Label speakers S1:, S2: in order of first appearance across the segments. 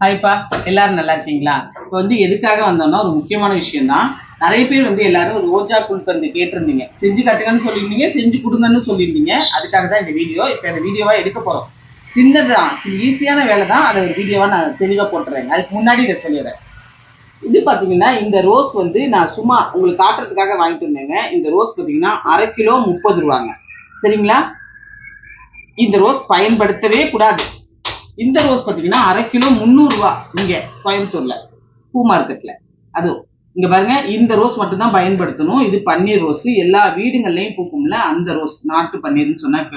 S1: ஹாய்ப்பா எல்லாரும் நல்லா இருக்கீங்களா? இப்போ வந்து எதுக்காக வந்தோம்னா ஒரு முக்கியமான விஷயம் தான் நிறைய பேர் வந்து எல்லாரும் ரோஜா குல்கந்து கேட்டிருந்தீங்க. செஞ்சு காட்டுங்கன்னு சொல்லியிருந்தீங்க செஞ்சு கொடுங்கன்னு சொல்லியிருந்தீங்க. அதுக்காக தான் இந்த வீடியோ. இப்போ அந்த வீடியோவாக எடுக்க போகிறோம் சின்னது தான் ஈஸியான வேலை தான் அதை ஒரு வீடியோவாக நான் தெளிவாக போட்டுறேங்க. அதுக்கு முன்னாடி இதை சொல்லிடுறேன். இது பார்த்தீங்கன்னா இந்த ரோஸ் வந்து நான் சும்மா உங்களுக்கு காட்டுறதுக்காக வாங்கிட்டு வந்தேங்க. இந்த ரோஸ் பார்த்தீங்கன்னா அரை கிலோ முப்பது ரூபாங்க. சரிங்களா? இந்த ரோஸ் பயன்படுத்தவே கூடாது. இந்த ரோஸ் பார்த்தீங்கன்னா அரை கிலோ முந்நூறுரூவா இங்கே கோயம்புத்தூரில் பூ மார்க்கெட்டில் அதுவும் இங்கே பாருங்க இந்த ரோஸ் மட்டும் தான் பயன்படுத்தணும். இது பன்னீர் ரோஸ் எல்லா வீடுங்கள்லையும் பூக்கும்ல அந்த ரோஸ் நாட்டு பன்னீர்னு சொன்னால்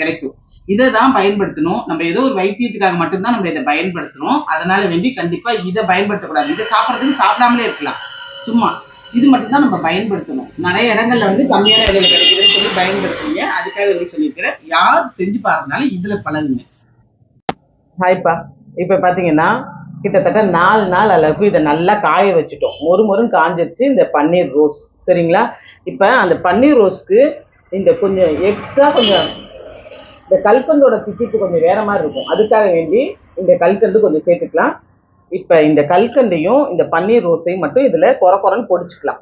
S1: கிடைக்கும். இதை தான் பயன்படுத்தணும். நம்ம ஏதோ ஒரு வைத்தியத்துக்காக மட்டும்தான் நம்ம இதை பயன்படுத்தணும் அதனால வேண்டி கண்டிப்பாக இதை பயன்படுத்தக்கூடாது. இதை சாப்பிட்றதுக்கு சாப்பிடாமலே இருக்கலாம். சும்மா. இது மட்டும் தான் நம்ம பயன்படுத்தணும். நிறைய இடங்கள்ல வந்து கம்மியான விலையில கிடைக்குதுன்னு சொல்லி பயன்படுத்துவீங்க அதுக்காக வேண்டி சொல்லியிருக்கிறேன். யார் செஞ்சு பாருனாலும் இதில் பழகுங்க ஹாய்ப்பா இப்போ பார்த்தீங்கன்னா கிட்டத்தட்ட நாலு நாள் அளவுக்கு இதை நல்லா காய வச்சுட்டோம். மொறு மொறுன்னு காஞ்சிருச்சு இந்த பன்னீர் ரோஸ். சரிங்களா? இப்போ அந்த பன்னீர் ரோஸ்க்கு இந்த கொஞ்சம் எக்ஸ்ட்ரா கொஞ்சம் இந்த கல்கண்டோட தித்திப்பு கொஞ்சம் வேற மாதிரி இருக்கும். அதுக்காக வேண்டி இந்த கல்கண்டு கொஞ்சம் சேர்த்துக்கலாம். இப்போ இந்த கல்கண்டையும் இந்த பன்னீர் ரோஸையும் மட்டும் இதில் குறை குறைன்னு பொடிச்சுக்கலாம்.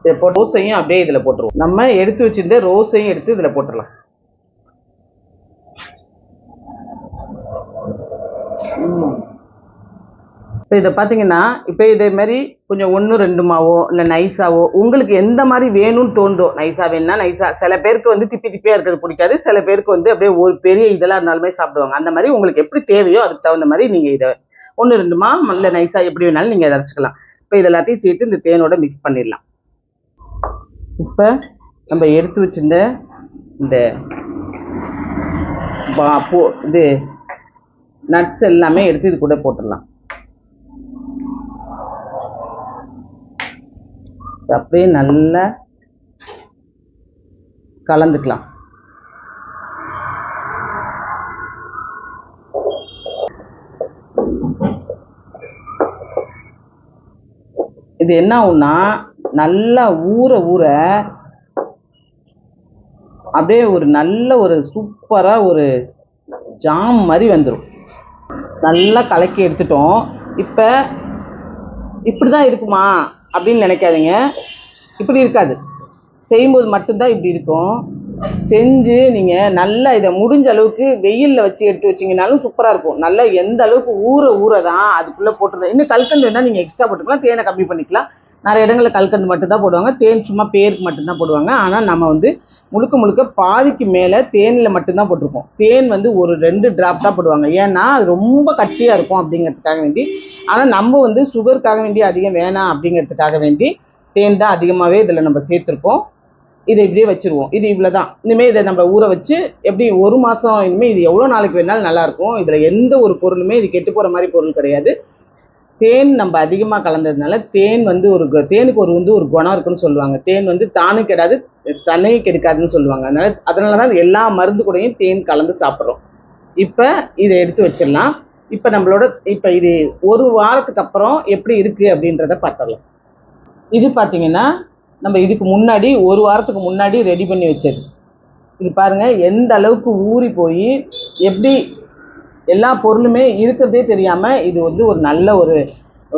S1: இந்த ரோஸையும் அப்படியே இதில் போட்டுருவோம். நம்ம எடுத்து வச்சிருந்த ரோஸையும் எடுத்து இதில் போட்டுடலாம் இப்போ இதை பார்த்தீங்கன்னா இப்போ இதே மாதிரி கொஞ்சம் ஒன்று ரெண்டுமாவோ இல்லை நைஸாவோ உங்களுக்கு எந்த மாதிரி வேணும்னு தோன்றோ நைஸாக வேணும்னா நைஸாக சில பேருக்கு வந்து திப்பி திப்பியாக இருக்கிறது பிடிக்காது. சில பேருக்கு வந்து அப்படியே ஒரு பெரிய இதெல்லாம் இருந்தாலுமே சாப்பிடுவாங்க. அந்த மாதிரி உங்களுக்கு எப்படி தேவையோ அதுக்கு தகுந்த மாதிரி நீங்கள் இதை ஒன்று ரெண்டுமா இல்லை நைஸாக எப்படி வேணாலும் நீங்கள் இதை அரைச்சிக்கலாம். இப்போ இது எல்லாத்தையும் சேர்த்து இந்த தேனோட மிக்ஸ் பண்ணிடலாம். இப்போ நம்ம எடுத்து வச்சிருந்த இந்த பா- இது நட்ஸ் எல்லாமே எடுத்து இது கூட போட்டுடலாம். அப்படியே நல்லா கலந்துக்கலாம். இது என்ன ஆகும்னா நல்லா ஊற ஊற அப்படியே ஒரு நல்ல ஒரு சூப்பராக ஒரு ஜாம் மாதிரி வந்துடும் நல்லா கலக்கி எடுத்துட்டோம். இப்போ இப்படி தான் இருக்குமா அப்படின்னு நினைக்காதீங்க. இப்படி இருக்காது. செய்யும்போது மட்டும்தான் இப்படி இருக்கும். செஞ்சு நீங்கள் நல்லா இதை முடிஞ்ச அளவுக்கு வெயிலில் வச்சு எடுத்து வச்சிங்கனாலும் சூப்பராக இருக்கும். நல்லா எந்த அளவுக்கு ஊற ஊற தான் அதுக்குள்ளே போட்டுருந்தேன் இன்னும் கல்கண்டு வேணால் நீங்கள் எக்ஸ்ட்ரா போட்டுக்கலாம். தேனை கம்மி பண்ணிக்கலாம். நிறைய இடங்களில் கல்கண்டு மட்டும்தான் போடுவாங்க. தேன் சும்மா பேருக்கு மட்டும்தான் போடுவாங்க. ஆனால் நம்ம வந்து முழுக்க முழுக்க பாதிக்கு மேலே தேனில் மட்டும்தான் போட்டிருக்கோம் தேன் வந்து ஒரு ரெண்டு ட்ராப் தான் போடுவாங்க. ஏன்னா அது ரொம்ப கட்டியாக இருக்கும் அப்படிங்கிறதுக்காக வேண்டி. ஆனால் நம்ம வந்து சுகருக்காக வேண்டி அதிகம் வேணாம் அப்படிங்கிறதுக்காக வேண்டி தேன் தான் அதிகமாகவே இதில் நம்ம சேர்த்துருக்கோம் இதை இப்படியே வச்சிருவோம். இது இவ்வளோ தான் இனிமேல் இதை நம்ம ஊற வச்சு எப்படி ஒரு மாதம் இனிமேல் இது எவ்வளோ நாளைக்கு வேணாலும் நல்லாயிருக்கும் இதில் எந்த ஒரு பொருளுமே இது கெட்டு போகிற மாதிரி பொருள் கிடையாது. தேன் நம்ம அதிகமாக கலந்ததுனால தேன் வந்து ஒரு கு- தேனுக்கு ஒரு வந்து ஒரு குணம் இருக்குன்னு சொல்லுவாங்க. தேன் வந்து தானும் கெடாது தன்னையும் கெடுக்காதுன்னு சொல்லுவாங்க. அதனால அதனால தான் எல்லா மருந்து கூடையும் தேன் கலந்து சாப்பிட்றோம். இப்போ இதை எடுத்து வச்சிடலாம். இப்போ நம்மளோட இப்போ இது ஒரு வாரத்துக்கு அப்புறம் எப்படி இருக்குது அப்படின்றத பார்த்துடலாம். இது பார்த்தீங்கன்னா நம்ம இதுக்கு முன்னாடி ஒரு வாரத்துக்கு முன்னாடி ரெடி பண்ணி வச்சது. இது பாருங்க எந்த அளவுக்கு ஊறி போய் எப்படி எல்லா பொருளுமே இருக்கிறதே தெரியாமல் இது வந்து ஒரு நல்ல ஒரு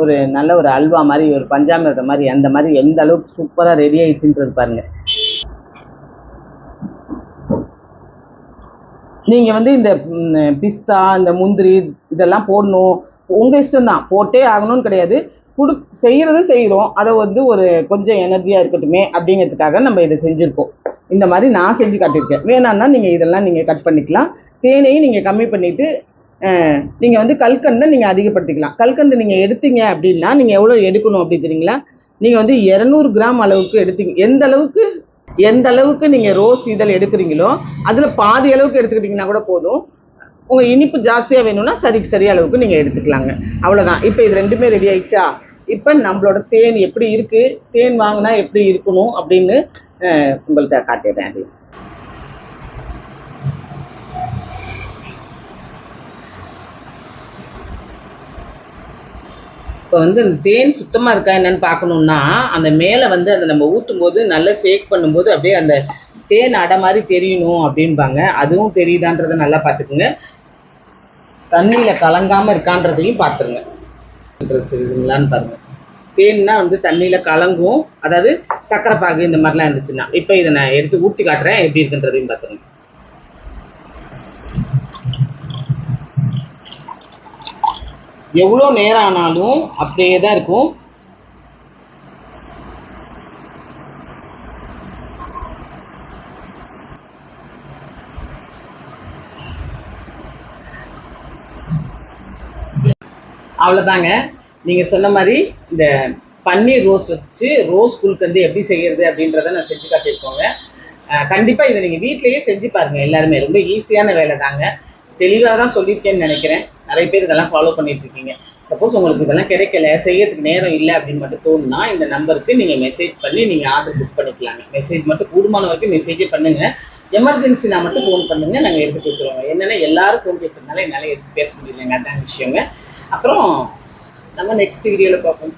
S1: ஒரு நல்ல ஒரு அல்வா மாதிரி ஒரு பஞ்சாமிரதம் மாதிரி அந்த மாதிரி எந்த அளவுக்கு சூப்பராக ரெடி ஆயிடுச்சுன்றது பாருங்க. நீங்கள் வந்து இந்த பிஸ்தா இந்த முந்திரி இதெல்லாம் போடணும். உங்கள் இஷ்டம் தான் போட்டே ஆகணும்னு கிடையாது. குடு செய்கிறது செய்கிறோம் அதை வந்து ஒரு கொஞ்சம் எனர்ஜியாக இருக்கட்டுமே அப்படிங்கிறதுக்காக நம்ம இதை செஞ்சுருக்கோம். இந்த மாதிரி நான் செஞ்சு காட்டியிருக்கேன். வேணான்னா நீங்கள் இதெல்லாம் நீங்கள் கட் பண்ணிக்கலாம். தேனையும் நீங்கள் கம்மி பண்ணிவிட்டு நீங்கள் வந்து கல்கண்டை நீங்கள் அதிகப்படுத்திக்கலாம். கல்கண்டு நீங்கள் எடுத்தீங்க அப்படின்னா நீங்கள் எவ்வளோ எடுக்கணும் அப்படி தெரியுங்களா? நீங்கள் வந்து 200 கிராம் அளவுக்கு எடுத்தீங்க. எந்த அளவுக்கு? எந்த அளவுக்கு நீங்கள் ரோஸ் இதழ் எடுக்கிறீங்களோ அதில் பாதி அளவுக்கு எடுத்துக்கிட்டீங்கன்னா கூட போதும். உங்கள் இனிப்பு ஜாஸ்தியாக வேணும்னா சரிக்கு சரி அளவுக்கு நீங்கள் எடுத்துக்கலாங்க. அவ்வளோதான் இப்போ இது ரெண்டுமே ரெடி ஆயிடுச்சா? இப்போ நம்மளோட தேன் எப்படி இருக்குது தேன் வாங்கினா எப்படி இருக்கணும் அப்படின்னு உங்கள்கிட்ட காட்டிடுறேன். அது இப்போ வந்து அந்த தேன் சுத்தமாக இருக்கா என்னன்னு பார்க்கணுன்னா அந்த மேலே வந்து அந்த நம்ம ஊற்றும் போது நல்லா ஷேக் பண்ணும்போது அப்படியே அந்த தேன் அடை மாதிரி தெரியணும் அப்படின்பாங்க அதுவும் தெரியுதான்றதை நல்லா பார்த்துக்குங்க தண்ணியில் கலங்காம இருக்கான்றதையும் பார்த்துருங்க இருக்குதுங்களான்னு பாருங்கள் தேன்னா வந்து தண்ணியில் கலங்கும். அதாவது சக்கரை பாகு இந்த மாதிரிலாம் இருந்துச்சுன்னா இப்போ இதை நான் எடுத்து ஊற்றி காட்டுறேன். எப்படி இருக்குன்றதையும் பார்த்துருங்க எவ்வளோ நேரம் ஆனாலும் அப்படியே தான் இருக்கும். அவ்வளோதாங்க நீங்கள் சொன்ன மாதிரி இந்த பன்னீர் ரோஸ் வச்சு ரோஸ் குல்கந்து எப்படி செய்யறது அப்படின்றத நான் செஞ்சு காட்டியிருக்கோங்க. கண்டிப்பாக கண்டிப்பா இதை நீங்கள் வீட்லேயே செஞ்சு பாருங்க. எல்லாருமே ரொம்ப ஈஸியான வேலை தாங்க தெளிவாக தான் சொல்லியிருக்கேன்னு நினைக்கிறேன். நிறைய பேர் இதெல்லாம் ஃபாலோ பண்ணிட்டு இருக்கீங்க சப்போஸ் உங்களுக்கு இதெல்லாம் கிடைக்கல செய்யறதுக்கு நேரம் இல்லை அப்படின்னு மட்டும் தோணுனா இந்த நம்பருக்கு நீங்கள் மெசேஜ் பண்ணி நீங்கள் ஆர்டர் புக் பண்ணிக்கலாங்க மெசேஜ் மட்டும் கூடுமான வரைக்கும் மெசேஜே பண்ணுங்க. எமர்ஜென்சினா மட்டும் ஃபோன் பண்ணுங்க நாங்கள் எடுத்து பேசுவோம் என்னென்னா எல்லாரும் ஃபோன் பேசுறதுனால என்னால் எடுத்து பேச முடியலங்க. அதான் விஷயங்க. அப்புறம் நம்ம நெக்ஸ்ட் வீடியோவில் பார்ப்போம்.